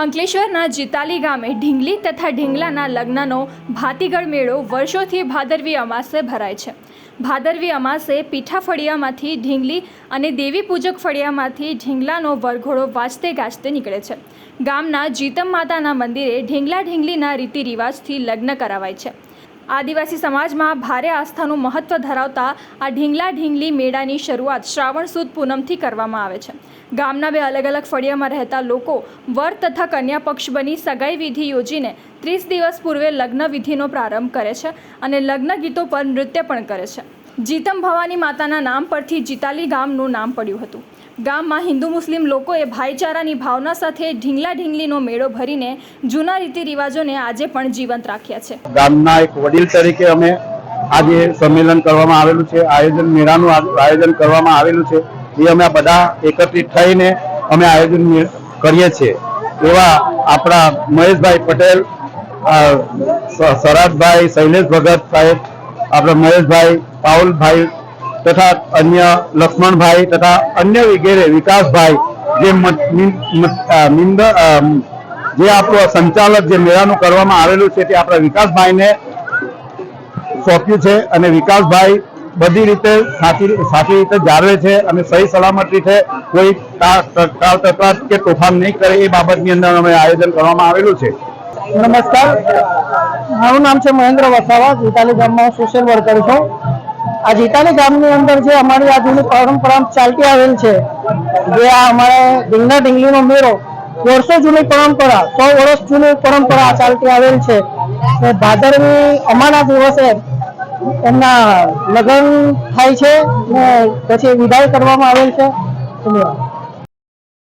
અંકલેશ્વરના જીતાલી ગામે ઢીંગલી તથા ઢીંગલાના લગ્નનો ભાતીગળ મેળો વર્ષોથી ભાદરવી અમાસે ભરાય છે. ભાદરવી અમાસે પીઠા ફળિયામાંથી ઢીંગલી અને દેવી પૂજક ફળિયામાંથી ઢીંગલાનો વરઘોડો વાજતે ગાજતે નીકળે છે. ગામના જીતમ માતાના મંદિરે ઢીંગલા ઢીંગલીના રીતિ રિવાજથી લગ્ન કરાવાય છે. આદિવાસી સમાજમાં ભારે આસ્થાનું મહત્વ ધરાવતા આ ઢીંગલા ઢીંગલી મેળાની શરૂઆત શ્રાવણ સુદ પૂનમથી કરવામાં આવે છે. ગામના બે અલગ અલગ ફળિયામાં રહેતા લોકો વર તથા કન્યા પક્ષ બની સગાઈ વિધિ યોજીને ત્રીસ દિવસ પૂર્વે લગ્ન વિધિનો પ્રારંભ કરે છે અને લગ્ન ગીતો પર નૃત્ય પણ કરે છે. જીતમ ભવાની માતાના નામ પરથી જીતાલી ગામનું નામ પડ્યું હતું. ગામમાં હિન્દુ મુસ્લિમ લોકોએ ભાઈચારાની ભાવના સાથે ઢીંગલા ઢીંગલીનો મેળો ભરીને જૂના રીતિ રિવાજોને આજે પણ જીવંત રાખ્યા છે. ગામના એક વડીલ તરીકે અમે આજે સંમેલન કરવામાં આવેલું છે, આયોજન મેળાનું આયોજન કરવામાં આવેલું છે. એ અમે બધા એકત્રિત થઈને અમે આયોજન કરીએ છીએ. એવા આપણા મહેશભાઈ પટેલ સરાજભાઈ, શૈલેષ ભગત સાહેબ, આપણા મહેશભાઈ પાઉલભાઈ તથા અન્ય લક્ષ્મણભાઈ તથા અન્ય વગેરે વિકાસભાઈ, જે જે આપણું સંચાલક જે મેળાનું કરવામાં આવેલું છે તે આપણા વિકાસભાઈને સોંપ્યું છે અને વિકાસભાઈ બધી રીતે સાચી સાચી રીતે જાળવે છે અને સહી સલામત રીતે કોઈ કાળ તકરાર કે તોફાન નહીં કરે એ બાબતની અંદર અમે આયોજન કરવામાં આવેલું છે. નમસ્કાર. મારું નામ છે મહેન્દ્ર વસાવા. ગીતાલી ગામમાં સોશિયલ વર્કર છું. આ જીતાલી ગામની અંદર જે અમારી આ જૂની પરંપરા ચાલતી આવેલ છે, જે આ અમારે ઢીંગના ઢીંગલીનો મેળો, વર્ષો જૂની પરંપરા, સો વર્ષ જૂની પરંપરા ચાલતી આવેલ છે. ને ભાદરવી અમારા દિવસે એમના લગ્ન થાય છે ને પછી વિદાય કરવામાં આવેલ છે. ધન્યવાદ.